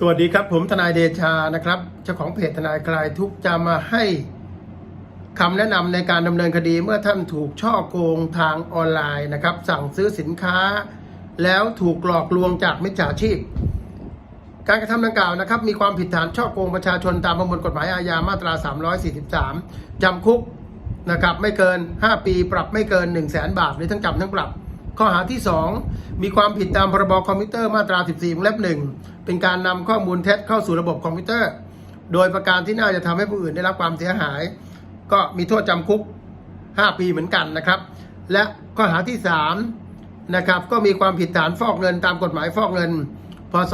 สวัสดีครับ ผมทนายเดชานะครับเจ้าของเพจทนายคลายทุกจะมาให้คำแนะนำในการดำเนินคดีเมื่อท่านถูกช่อโกงทางออนไลน์นะครับ สั่งซื้อสินค้า แล้วถูกหลอกลวงจากมิจฉาชีพ การกระทำดังกล่าวนะครับ มีความผิดฐานช่อโกงประชาชนตามประมวลกฎหมายอาญามาตรา 343จำคุกนะครับไม่เกิน 5 ปีปรับไม่เกิน 1 0 0 0 0แสนบาทหรือทั้งจำทั้งปรับ ข้อหาที่ 2 มีความผิดตามพรบคอมพิวเตอร์มาตรา 14วงเล็บหนึ่งเป็นการนำข้อมูลเท็จเข้าสู่ระบบคอมพิวเตอร์ โดยประการที่น่าจะทำให้ผู้อื่นได้รับความเสียหาย ก็มีโทษจำคุก 5 ปีเหมือนกันนะครับ และข้อหาที่3นะครับก็มีความผิดฐานฟอกเงินตามกฎหมายฟอกเงิน พศ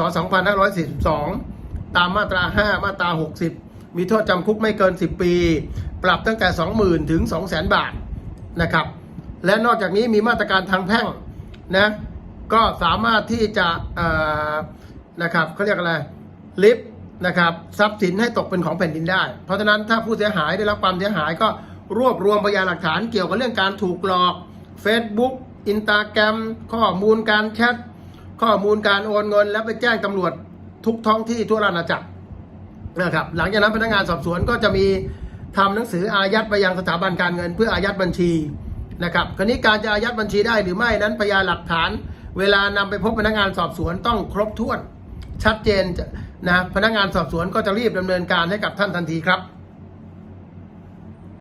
2542 ตามมาตรา 5 มาตรา 60 มีโทษจำคุกไม่เกิน 10 ปี ปรับตั้งแต่ 20,000 ถึง 200,000 บาทนะครับ และนอกจากนี้มีมาตรการทางแพ่งนะก็สามารถที่จะนะครับเขาเรียกอะไรลิฟต์นะครับทรัพย์สินให้ตกเป็นของแผ่นดินได้ เพราะฉะนั้นถ้าผู้เสียหายได้รับความเสียหายก็รวบรวมพยานหลักฐานเกี่ยวกับเรื่องการถูกหลอก Facebook อินตาแกรมข้อมูลการแชทข้อมูลการโอนเงิน แล้วไปแจ้งตำรวจทุกท้องที่ทั่วราชอาณาจักรนะครับหลังจากนั้นพนักงานสอบสวนก็จะมีทำหนังสืออายัดไปยังสถาบันการเงิน เพื่ออายัดบัญชี นะครับคราวนี้การจะอายัดบัญชีได้หรือไม่นั้นพยานหลักฐาน เวลานำไปพบพนักงานสอบสวนต้องครบถ้วน ชัดเจนนะพนักงานสอบสวนก็จะรีบดำเนินการให้กับท่านทันทีครับ